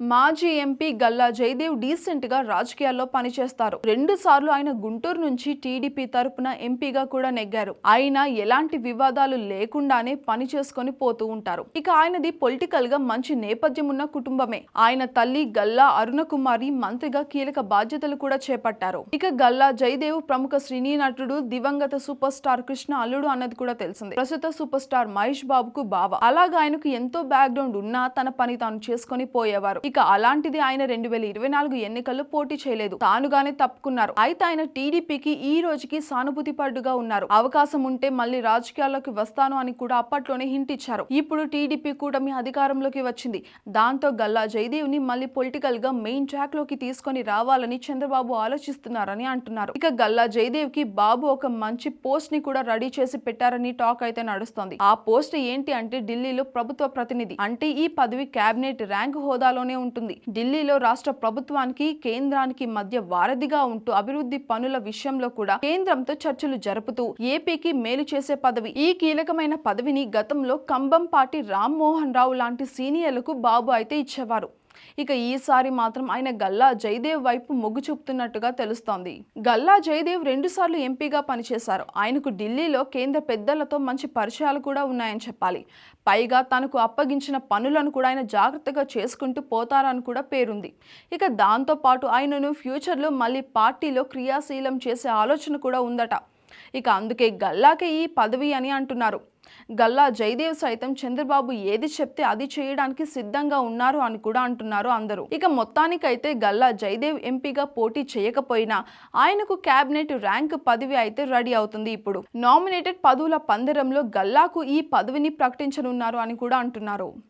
మాజీ ఎంపీ గల్లా జయదేవ్ డీసెంట్గా రాజకీయాల్లో పనిచేస్తారు. రెండు సార్లు ఆయన గుంటూరు నుంచి టీడీపీ తరపున ఎంపీగా కూడా నెగ్గారు. ఆయన ఎలాంటి వివాదాలు లేకుండానే పని చేసుకొని పోతూ ఉంటారు. ఇక ఆయనది పొలిటికల్గా మంచి నేపథ్యం ఉన్న కుటుంబమే. ఆయన తల్లి గల్లా అరుణకుమారి మంత్రిగా కీలక బాధ్యతలు కూడా చేపట్టారు. ఇక గల్లా జయదేవ్ ప్రముఖ సినీ నటుడు దివంగత సూపర్ స్టార్ కృష్ణ అల్లుడు అన్నది కూడా తెలిసింది. ప్రస్తుత సూపర్ స్టార్ మహేష్ బాబుకు బావ. అలాగా ఆయనకు ఎంతో బ్యాక్గ్రౌండ్ ఉన్నా తన పని తాను చేసుకొని పోయేవారు. ఇక అలాంటిది ఆయన రెండు వేల ఇరవై నాలుగు ఎన్నికల్లో పోటీ చేయలేదు. తానుగానే తప్పుకున్నారు. అయితే ఆయన టీడీపీకి ఈ రోజుకి సానుభూతి పడ్డుగా ఉన్నారు. అవకాశం ఉంటే మళ్ళీ రాజకీయాల్లోకి వస్తాను అని కూడా అప్పట్లోనే హింట్ ఇచ్చారు. ఇప్పుడు టీడీపీ కూటమి అధికారంలోకి వచ్చింది. దాంతో గల్లా జయదేవ్ని మళ్ళీ పొలిటికల్గా మెయిన్ ట్రాక్లోకి తీసుకొని రావాలని చంద్రబాబు ఆలోచిస్తున్నారని అంటున్నారు. ఇక గల్లా జయదేవ్కి బాబు ఒక మంచి పోస్ట్ని కూడా రెడీ చేసి పెట్టారని టాక్ అయితే నడుస్తోంది. ఆ పోస్ట్ ఏంటి అంటే ఢిల్లీలో ప్రభుత్వ ప్రతినిధి. అంటే ఈ పదవి కేబినెట్ ర్యాంక్ హోదాలోనే ఉంటుంది. ఢిల్లీలో రాష్ట్ర ప్రభుత్వానికి కేంద్రానికి మధ్య వారధిగా ఉంటూ అభివృద్ధి పనుల విషయంలో కూడా కేంద్రంతో చర్చలు జరుపుతూ ఏపీకి మేలు చేసే పదవి. ఈ కీలకమైన పదవిని గతంలో కంబంపాటి రామ్మోహన్ రావు లాంటి సీనియర్లకు బాబు అయితే ఇచ్చేవారు. ఇక ఈసారి మాత్రం ఆయన గల్లా జయదేవ్ వైపు మొగ్గు చూపుతున్నట్టుగా తెలుస్తోంది. గల్లా జయదేవ్ రెండుసార్లు ఎంపీగా పనిచేశారు. ఆయనకు ఢిల్లీలో కేంద్ర పెద్దలతో మంచి పరిచయాలు కూడా ఉన్నాయని చెప్పాలి. పైగా తనకు అప్పగించిన పనులను కూడా ఆయన జాగ్రత్తగా చేసుకుంటూ పోతారని కూడా పేరుంది. ఇక దాంతోపాటు ఆయనను ఫ్యూచర్లో మళ్ళీ పార్టీలో క్రియాశీలం చేసే ఆలోచన కూడా ఉందట. ఇక అందుకే గల్లాకే ఈ పదవి అని అంటున్నారు. గల్లా జయదేవ్ సైతం చంద్రబాబు ఏది చెప్తే అది చేయడానికి సిద్ధంగా ఉన్నారు అని కూడా అంటున్నారు అందరూ. ఇక మొత్తానికైతే గల్లా జయదేవ్ ఎంపీగా పోటీ చేయకపోయినా ఆయనకు కేబినెట్ ర్యాంక్ పదవి అయితే రెడీ అవుతుంది ఇప్పుడు. నామినేటెడ్ పదవుల పందెరంలో గల్లాకు ఈ పదవిని ప్రకటించనున్నారు అని కూడా అంటున్నారు.